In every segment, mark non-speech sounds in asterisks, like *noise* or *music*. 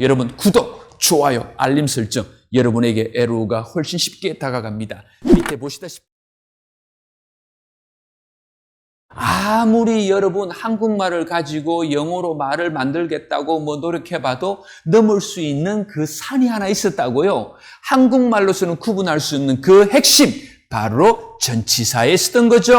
여러분 구독, 좋아요, 알림 설정 여러분에게 에로가 훨씬 쉽게 다가갑니다. 밑에 보시다시피 아무리 여러분 한국말을 가지고 영어로 말을 만들겠다고 뭐 노력해봐도 넘을 수 있는 그 산이 하나 있었다고요. 한국말로서는 구분할 수 있는 그 핵심, 바로 전치사에 쓰던 거죠.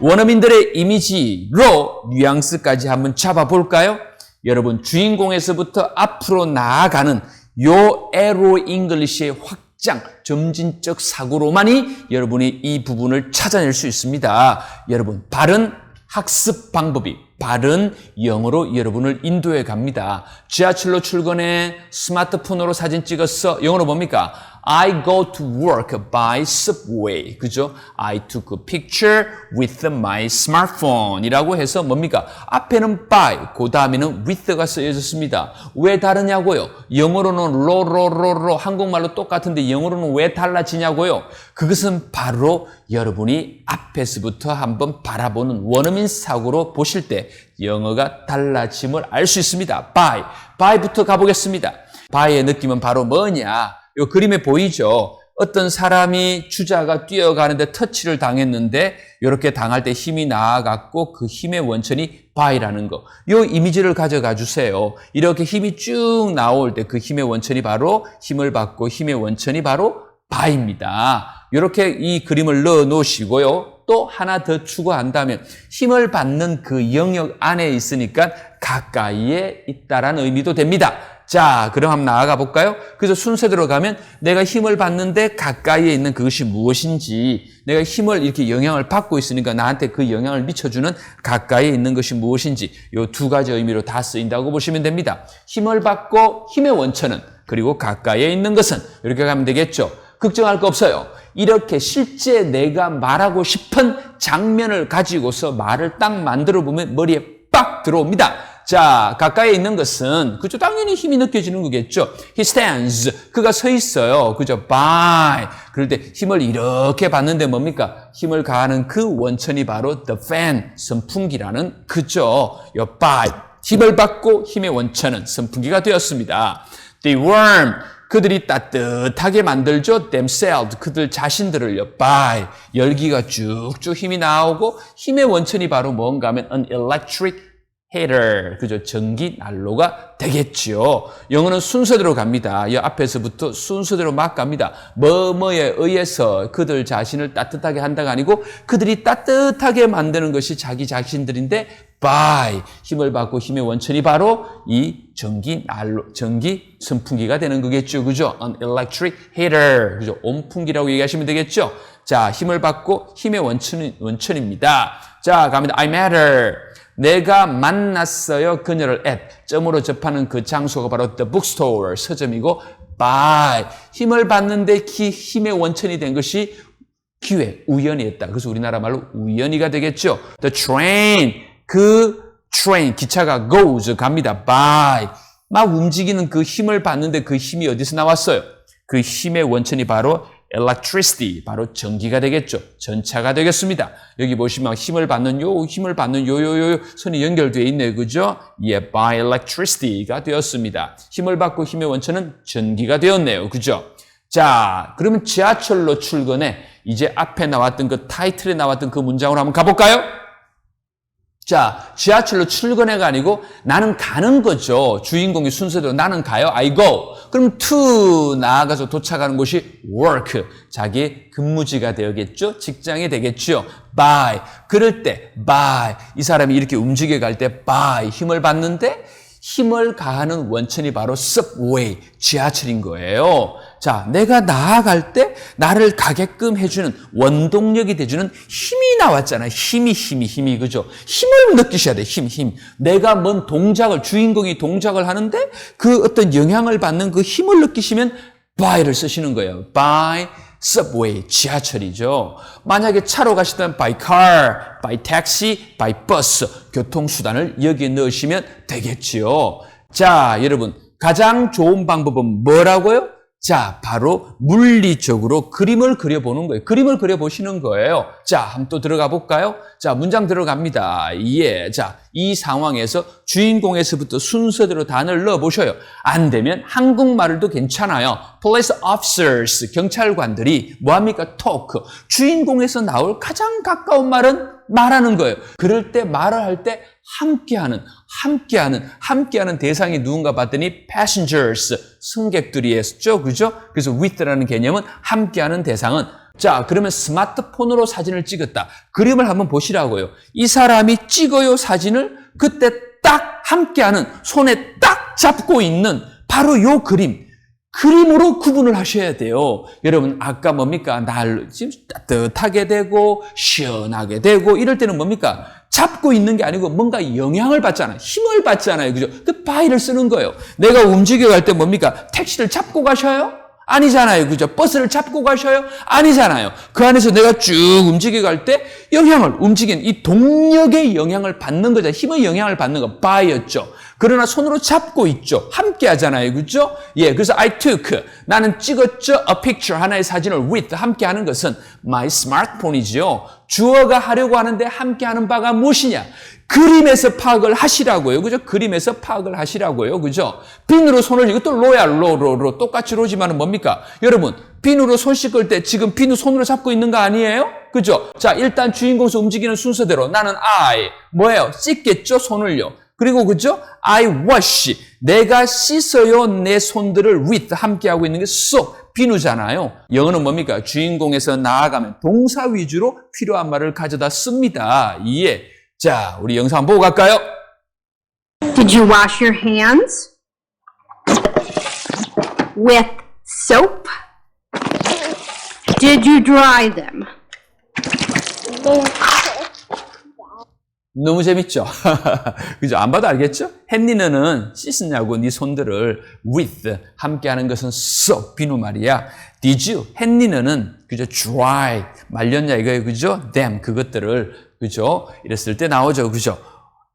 원어민들의 이미지로 뉘앙스까지 한번 잡아볼까요? 여러분, 주인공에서부터 앞으로 나아가는 요 에로 잉글리시의 확장, 점진적 사고로만이 여러분이 이 부분을 찾아낼 수 있습니다. 여러분, 바른 학습 방법이 바른 영어로 여러분을 인도해 갑니다. 지하철로 출근해 스마트폰으로 사진 찍었어. 영어로 뭡니까? I go to work by subway. 그죠? I took a picture with my smartphone. 이라고 해서 뭡니까? 앞에는 by, 그 다음에는 with가 쓰여졌습니다. 왜 다르냐고요? 영어로는 로, 로, 로, 로, 한국말로 똑같은데 영어로는 왜 달라지냐고요? 그것은 바로 여러분이 앞에서부터 한번 바라보는 원어민 사고로 보실 때 영어가 달라짐을 알 수 있습니다. by. by부터 가보겠습니다. by의 느낌은 바로 뭐냐? 요 그림에 보이죠? 어떤 사람이 주자가 뛰어가는데 터치를 당했는데 이렇게 당할 때 힘이 나아갔고 그 힘의 원천이 바이라는 거. 요 이미지를 가져가 주세요. 이렇게 힘이 쭉 나올 때 그 힘의 원천이 바로 힘을 받고 힘의 원천이 바로 바입니다. 이렇게 이 그림을 넣어 놓으시고요. 또 하나 더 추가한다면 힘을 받는 그 영역 안에 있으니까 가까이에 있다라는 의미도 됩니다. 자, 그럼 한번 나아가 볼까요? 그래서 순서대로 가면 내가 힘을 받는데 가까이에 있는 그것이 무엇인지, 내가 힘을 이렇게 영향을 받고 있으니까 나한테 그 영향을 미쳐주는 가까이에 있는 것이 무엇인지, 이두 가지 의미로 다 쓰인다고 보시면 됩니다. 힘을 받고 힘의 원천은, 그리고 가까이에 있는 것은, 이렇게 가면 되겠죠. 걱정할 거 없어요. 이렇게 실제 내가 말하고 싶은 장면을 가지고서 말을 딱 만들어 보면 머리에 빡 들어옵니다. 자, 가까이에 있는 것은, 그죠? 당연히 힘이 느껴지는 거겠죠? He stands. 그가 서 있어요. 그죠? by. 그럴 때 힘을 이렇게 받는데 뭡니까? 힘을 가하는 그 원천이 바로 the fan, 선풍기라는 그죠? 요 by. 힘을 받고 힘의 원천은 선풍기가 되었습니다. The worm. 그들이 따뜻하게 만들죠. themselves. 그들 자신들을요. by. 열기가 쭉쭉 힘이 나오고 힘의 원천이 바로 뭔가 하면 an electric heater, 그죠? 전기 난로가 되겠지요. 영어는 순서대로 갑니다. 이 앞에서부터 순서대로 막 갑니다. 뭐뭐에 의해서 그들 자신을 따뜻하게 한다가 아니고 그들이 따뜻하게 만드는 것이 자기 자신들인데 by 힘을 받고 힘의 원천이 바로 이 전기 난로, 전기 선풍기가 되는 거겠죠. 그죠? An electric heater. 그죠? 온풍기라고 얘기하시면 되겠죠. 자, 힘을 받고 힘의 원천, 원천입니다. 자, 갑니다. I matter. 내가 만났어요. 그녀를 at. 점으로 접하는 그 장소가 바로 the bookstore. 서점이고 by. 힘을 받는데 기, 힘의 원천이 된 것이 기회, 우연이었다. 그래서 우리나라 말로 우연이가 되겠죠. The train. 그 train, 기차가 goes, 갑니다. by. 막 움직이는 그 힘을 받는데 그 힘이 어디서 나왔어요? 그 힘의 원천이 바로 electricity, 바로 전기가 되겠죠. 전차가 되겠습니다. 여기 보시면 힘을 받는 요, 힘을 받는 요, 요, 요, 선이 연결되어 있네요. 그죠? 예, by electricity가 되었습니다. 힘을 받고 힘의 원천은 전기가 되었네요. 그죠? 자, 그러면 지하철로 출근해. 이제 앞에 나왔던 그 타이틀에 나왔던 그 문장으로 한번 가 볼까요? 자, 지하철로 출근해가 아니고 나는 가는 거죠. 주인공이 순서대로 나는 가요. I go. 그럼 to 나아가서 도착하는 곳이 work. 자기의 근무지가 되겠죠. 직장이 되겠죠. by. 그럴 때 by. 이 사람이 이렇게 움직여 갈 때 by 힘을 받는데 힘을 가하는 원천이 바로 subway, 지하철인 거예요. 자, 내가 나아갈 때 나를 가게끔 해주는 원동력이 돼주는 힘이 나왔잖아요. 힘이, 힘이, 힘이, 그죠? 힘을 느끼셔야 돼, 힘, 힘. 내가 뭔 동작을, 주인공이 동작을 하는데 그 어떤 영향을 받는 그 힘을 느끼시면 by를 쓰시는 거예요. by subway, 지하철이죠. 만약에 차로 가시던 by car, by taxi, by bus, 교통수단을 여기에 넣으시면 되겠지요. 자, 여러분. 가장 좋은 방법은 뭐라고요? 자, 바로 물리적으로 그림을 그려보는 거예요. 그림을 그려보시는 거예요. 자, 한번 또 들어가 볼까요? 자, 문장 들어갑니다. 예. 자, 이 상황에서 주인공에서부터 순서대로 단어를 넣어보셔요. 안 되면 한국말도 괜찮아요. police officers, 경찰관들이 뭐합니까? talk. 주인공에서 나올 가장 가까운 말은 말하는 거예요. 그럴 때 말을 할 때 함께하는, 함께하는, 함께하는 대상이 누군가 봤더니 passengers, 승객들이었죠. 그죠? 그래서 with라는 개념은 함께하는 대상은 자, 그러면 스마트폰으로 사진을 찍었다. 그림을 한번 보시라고요. 이 사람이 찍어요 사진을 그때 딱 함께하는 손에 딱 잡고 있는 바로 요 그림. 그림으로 구분을 하셔야 돼요. 여러분, 아까 뭡니까? 날 지금 따뜻하게 되고, 시원하게 되고, 이럴 때는 뭡니까? 잡고 있는 게 아니고 뭔가 영향을 받잖아요. 힘을 받잖아요. 그죠? 그 바이를 쓰는 거예요. 내가 움직여 갈 때 뭡니까? 택시를 잡고 가셔요? 아니잖아요. 그죠? 버스를 잡고 가셔요? 아니잖아요. 그 안에서 내가 쭉 움직여 갈 때 영향을, 움직인 이 동력의 영향을 받는 거죠. 힘의 영향을 받는 거, 바이였죠. 그러나 손으로 잡고 있죠. 함께 하잖아요. 그죠? 예, 그래서 I took. 나는 찍었죠. A picture. 하나의 사진을 with. 함께 하는 것은 my smartphone이죠. 주어가 하려고 하는데 함께 하는 바가 무엇이냐? 그림에서 파악을 하시라고요. 그죠? 그림에서 파악을 하시라고요. 그죠? 빈으로 손을, 이것도 로야, 로, 로, 로. 똑같이 로지만은 뭡니까? 여러분, 빈으로 손 씻을 때 지금 빈으로 손으로 잡고 있는 거 아니에요? 그죠? 자, 일단 주인공에서 움직이는 순서대로 나는 I, 뭐예요? 씻겠죠? 손을요. 그리고 그죠? I wash. 내가 씻어요. 내 손들을 with. 함께하고 있는 게 soap. 비누잖아요. 영어는 뭡니까? 주인공에서 나아가면 동사 위주로 필요한 말을 가져다 씁니다. 이해. 자, 우리 영상 보고 갈까요? Did you wash your hands? With soap? Did you dry them? 너무 재밌죠? *laughs* 그죠? 안 봐도 알겠죠? 헨리너는 씻었냐고 네 손들을 with 함께 하는 것은 soap 비누 말이야. Did you? 헨리너는 그죠? dry 말렸냐 이거예요. 그죠? them 그것들을 그죠? 이랬을 때 나오죠. 그죠?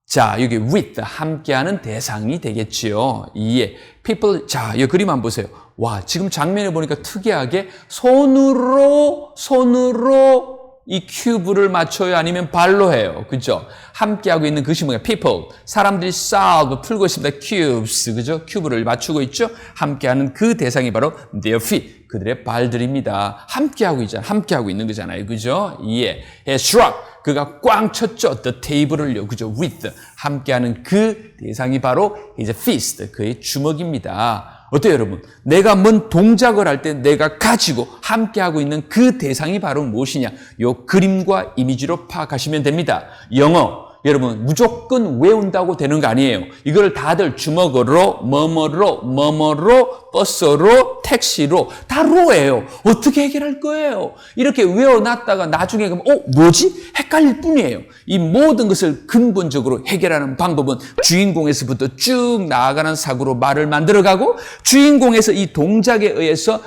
자, 여기 with 함께 하는 대상이 되겠지요. 이해. people 자, 이 그림 한번 보세요. 와, 지금 장면을 보니까 특이하게 손으로 손으로 이 큐브를 맞춰요? 아니면 발로 해요? 그죠? 함께하고 있는 그것이 뭐야? people. 사람들이 solve, 풀고 있습니다. cubes. 그죠? 큐브를 맞추고 있죠? 함께하는 그 대상이 바로 their feet. 그들의 발들입니다. 함께하고 있잖아. 함께하고 있는 거잖아요. 그죠? 예. 예, struck. 그가 꽝 쳤죠. the table을요. 그죠? with. 함께하는 그 대상이 바로 이제 fist. 그의 주먹입니다. 어때요, 여러분? 내가 뭔 동작을 할 때 내가 가지고 함께하고 있는 그 대상이 바로 무엇이냐? 요 그림과 이미지로 파악하시면 됩니다. 영어. 여러분, 무조건 외운다고 되는 거 아니에요. 이걸 다들 주먹으로, 뭐뭐로, 뭐뭐로, 버스로, 택시로, 다 로예요. 어떻게 해결할 거예요? 이렇게 외워놨다가 나중에 그러면, 어, 뭐지? 헷갈릴 뿐이에요. 이 모든 것을 근본적으로 해결하는 방법은 주인공에서부터 쭉 나아가는 사고로 말을 만들어가고, 주인공에서 이 동작에 의해서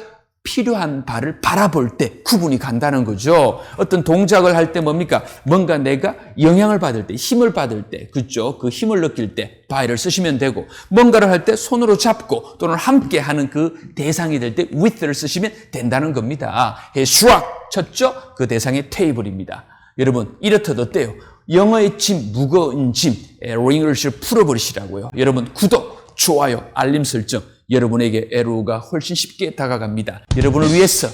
필요한 바를 바라볼 때 구분이 간다는 거죠. 어떤 동작을 할 때 뭡니까? 뭔가 내가 영향을 받을 때, 힘을 받을 때, 그죠? 그 힘을 느낄 때 바이를 쓰시면 되고, 뭔가를 할 때 손으로 잡고 또는 함께 하는 그 대상이 될 때 with를 쓰시면 된다는 겁니다. 해 struck 쳤죠? 그 대상의 테이블입니다. 여러분, 이렇듯 어때요? 영어의 짐, 무거운 짐, 링글을 풀어버리시라고요. 여러분, 구독, 좋아요, 알림 설정, 여러분에게 에로가 훨씬 쉽게 다가갑니다. 여러분을 위해서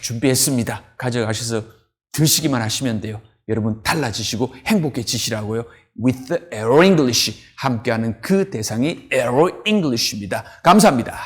준비했습니다. 가져가셔서 드시기만 하시면 돼요. 여러분 달라지시고 행복해지시라고요. With the Aero English 함께하는 그 대상이 Aero English입니다. 감사합니다.